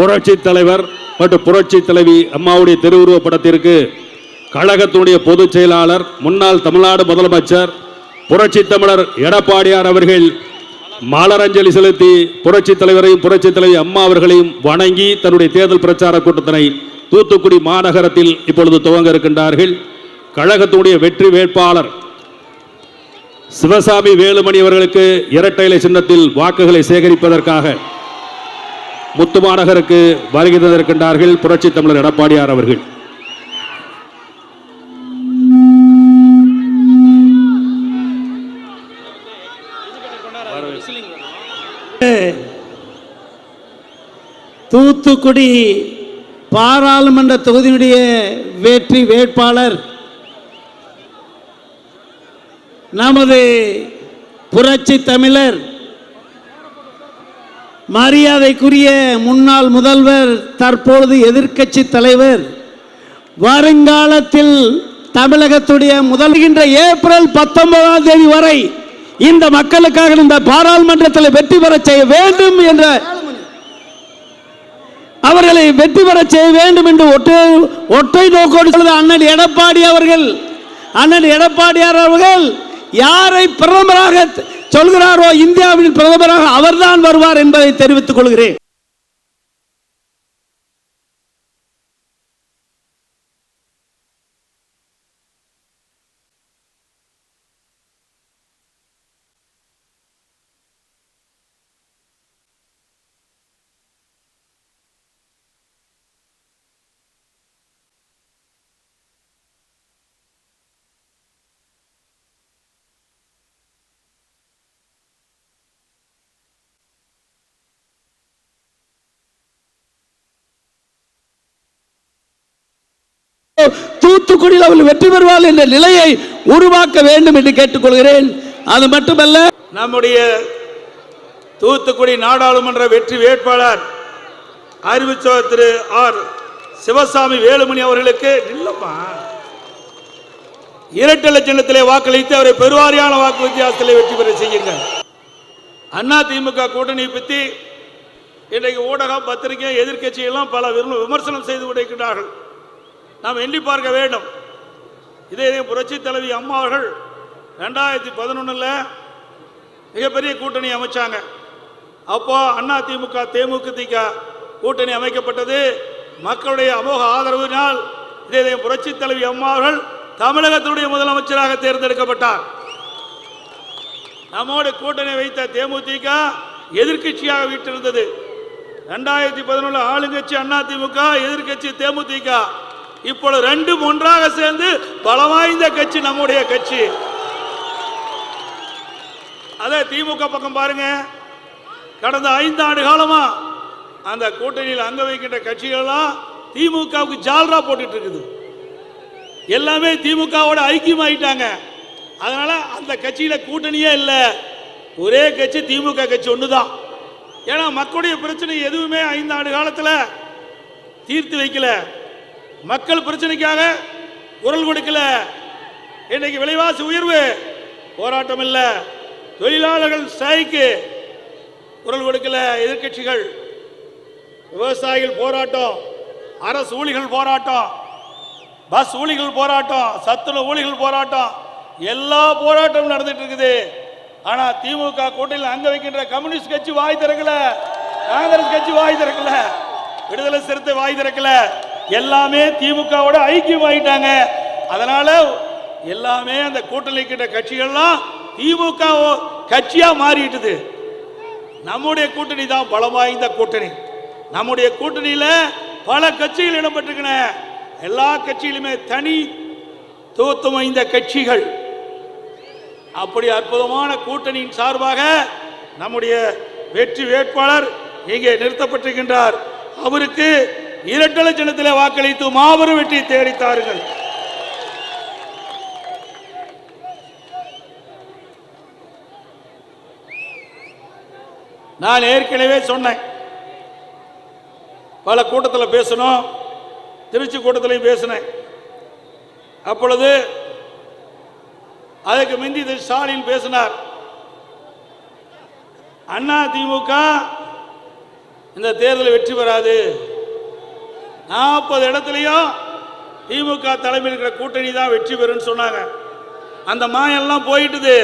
புரட்சி தலைவர் மற்றும் புரட்சி தலைவி அம்மாவுடைய திருவுருவ படத்திற்கு கழகத்துடைய பொதுச் செயலாளர் முன்னாள் தமிழ்நாடு முதலமைச்சர் புரட்சி தமிழர் எடப்பாடியார் அவர்கள் மலரஞ்சலி செலுத்தி புரட்சி தலைவரையும் புரட்சி தலைவி அம்மா அவர்களையும் வணங்கி தன்னுடைய தேர்தல் பிரச்சார கூட்டத்தினை தூத்துக்குடி மாநகரத்தில் இப்பொழுது துவங்க இருக்கின்றார்கள். கழகத்துடைய வெற்றி வேட்பாளர் சிவசாமி வேலுமணி அவர்களுக்கு இரட்டை இலை சின்னத்தில் வாக்குகளை சேகரிப்பதற்காக முத்துமாநகருக்கு வருகை தந்திருக்கின்றார்கள் புரட்சி தமிழர் எடப்பாடியார் அவர்கள். தூத்துக்குடி பாராளுமன்ற தொகுதியினுடைய வெற்றி வேட்பாளர் நமது புரட்சி தமிழர் மரியாதைக்குரிய முன்னாள் முதல்வர் தற்பொழுது எதிர்க்கட்சி தலைவர் வருங்காலத்தில் தமிழகத்துடைய முதல்கின்ற ஏப்ரல் பத்தொன்பதாம் தேதி வரை இந்த மக்களுக்காக இந்த பாராளுமன்றத்தில் வெற்றி பெற செய்ய வேண்டும் என்ற அவர்களை வெற்றி பெற செய்ய வேண்டும் என்று ஒற்றை ஒற்றை நோக்கோடு சொல்வது அண்ணன் எடப்பாடி அவர்கள். அண்ணன் எடப்பாடியார் அவர்கள் யாரை பிரதமராக சொல்கிறாரோ இந்தியாவின் பிரதமராக அவர்தான் வருவார் என்பதை தெரிவித்துக் கொள்கிறேன். தூத்துக்குடியில் அவர்கள் வெற்றி பெறுவார் என்ற நிலையை உருவாக்க வேண்டும் என்று கேட்டுக்கொள்கிறேன். அது மட்டுமல்ல நம்முடைய தூத்துக்குடி நாடாளுமன்ற வெற்றி வேட்பாளர் அறிவிச்சவர் திரு ஆர். சிவசாமி வேலுமணி அவர்களுக்கு இல்லப்பா இரட்டை லட்சணத்திலே வாக்களித்து அவரை பெருவாரியான வாக்கு வித்தியாசத்திலே வெற்றி பெற செய்யுங்கள். அண்ணா திமுக கூட்டணி பற்றி இன்றைக்கு ஊடகம் பத்திரிகை எதிர்க்கட்சியெல்லாம் பல விமர்சனம் செய்து கொண்டிருக்கிறார்கள் நாம் எண்ணி பார்க்க வேண்டும். இதே இதே புரட்சி தலைவி அம்மா அவர்கள் ரெண்டாயிரத்தி பதினொன்றில் மிகப்பெரிய கூட்டணி அமைச்சாங்க. அப்போ அண்ணா திமுக தேமுதிக கூட்டணி அமைக்கப்பட்டது. மக்களுடைய அமோக ஆதரவினால் இதே இதே புரட்சி தலைவி அம்மா அவர்கள் தமிழகத்தினுடைய முதலமைச்சராக தேர்ந்தெடுக்கப்பட்டார். நம்மோடு கூட்டணி வைத்த தேமுதிக எதிர்க்கட்சியாக வீட்டிருந்தது ரெண்டாயிரத்தி பதினொன்று ஆளுங்கட்சி அண்ணா திமுக எதிர்க்கட்சி தேமுதிக. இப்பொழுது ரெண்டும் ஒன்றாக சேர்ந்து பலவாய்ந்த கட்சி நம்முடைய கட்சி. அதே திமுக பக்கம் பாருங்க. கடந்த ஐந்து ஆண்டு காலமா அந்த கூட்டணியில் அங்க வைக்கின்ற கட்சிகள்லாம் திமுகவுக்கு ஜால்ரா போட்டுட்டு இருக்குது. எல்லாமே திமுகவோட ஐக்கியமாயிட்டாங்க. அதனால அந்த கட்சியில கூட்டணியே இல்லை. ஒரே கட்சி திமுக கட்சி ஒண்ணுதான். ஏன்னா மக்களுடைய பிரச்சனை எதுவுமே ஐந்து ஆண்டு காலத்தில் தீர்த்து வைக்கல. மக்கள் பிரச்சனைக்காக குரல் கொடுக்கல. இன்னைக்கு விலைவாசி உயர்வு. போராட்டம் இல்ல. தொழிலாளர்கள் ஸ்ட்ரைக்கு. குரல் கொடுக்கல எதிர்க்கட்சிகள். விவசாயிகள் போராட்டம். அரசு ஊழிகள் போராட்டம். பஸ் ஊழிகள் போராட்டம். சத்துணவு ஊழிகள் போராட்டம். எல்லா போராட்டமும் நடந்துட்டு இருக்குது. ஆனா திமுக கூட்டணியில் அங்க வைக்கின்ற கம்யூனிஸ்ட் கட்சி வாய் திறக்கல. காங்கிரஸ் கட்சி வாய் திறக்கல. விடுதலை சிறுத்தை வாய் திறக்கல. எல்லாமே திமுகவோட ஐக்கியம் ஆயிட்டாங்க அதனால எல்லாமே அந்த கூட்டணி கிட்ட கட்சிகள்லாம் திமுக கட்சியா மாறிட்டுது. நம்முடைய கூட்டணி தான் பலம் வாய்ந்த கூட்டணி. நம்முடைய கூட்டணியில பல கட்சிகள் இடம்பெற்றிருக்கின. எல்லா கட்சியிலுமே தனி தூத்தும் வாய்ந்த கட்சிகள். அப்படி அற்புதமான கூட்டணியின் சார்பாக நம்முடைய வெற்றி வேட்பாளர் இங்கே நிறுத்தப்பட்டிருக்கின்றார். அவருக்கு இரட்டை லட்சணத்தில் வாக்களித்து மாபெரும் வெற்றி தேடித்தார்கள். நான் ஏற்கனவே சொன்னேன். பல கூட்டத்தில் பேசணும் திருச்சி கூட்டத்திலையும் பேசினேன். அப்பொழுது அதுக்கு முந்தி திரு ஸ்டாலின் பேசினார். அண்ணா திமுக இந்த தேர்தல் வெற்றி பெறாது. நாற்பது இடத்துலையும் திமுக தலைமையில் இருக்கிற கூட்டணி தான் வெற்றி பெறும்னு சொன்னாங்க. அந்த மாயெல்லாம் போயிட்டுது.